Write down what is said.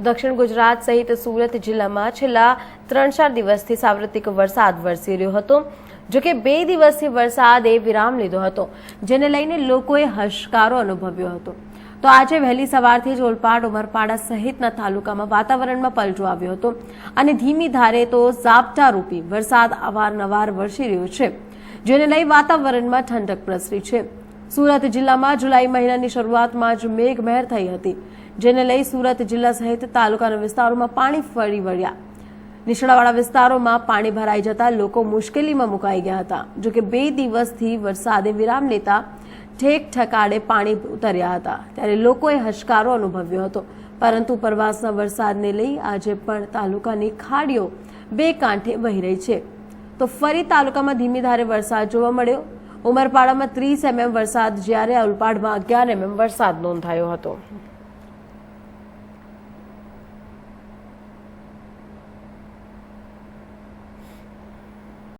દક્ષિણ ગુજરાત સહિત સુરત જિલ્લામાં છેલ્લા ત્રણ ચાર દિવસથી સાર્વત્રિક વરસાદ વરસી રહ્યો હતો જોકે બે દિવસથી વરસાદે વિરામ લીધો હતો, જેને લઈને લોકોએ હશકારો અનુભવ્યો હતો. તો આજે વહેલી સવારથી જ ઓલપાડ, ઉમરપાડા સહિતના તાલુકામાં વાતાવરણમાં પલટો આવ્યો હતો અને ધીમી ધારે તો ઝાપટા રૂપી વરસાદ અવારનવાર વરસી રહ્યો છે, જેને લઈ વાતાવરણમાં ઠંડક પ્રસરી છે. સુરત જિલ્લામાં જુલાઈ મહિનાની શરૂઆતમાં જ મેઘમહેર થઈ હતી, જેને લઈ સુરત જિલ્લા સહિત તાલુકાના વિસ્તારોમાં પાણી ફરી વળ્યા. નીચાણવાળા વિસ્તારોમાં પાણી ભરાઈ જતા લોકો મુશ્કેલીમાં મુકાઈ ગયા હતા જોકે બે દિવસથી વરસાદે વિરામ લેતા ઠેક ઠકાડે પાણી ઉતર્યા હતા. ત્યારે લોકોએ હશકારો અનુભવ્યો હતો. પરંતુ પ્રવાસના વરસાદને લઈ આજે પણ તાલુકાની ખાડીઓ બે કાંઠે વહી રહી છે. તો ફરી તાલુકામાં ધીમી ધારે વરસાદ જોવા મળ્યો. ઉમરપાડામાં ત્રીસ એમએમ વરસાદ જ્યારે ઉલપાડમાં અગિયાર એમએમ વરસાદ નોંધાયો હતો.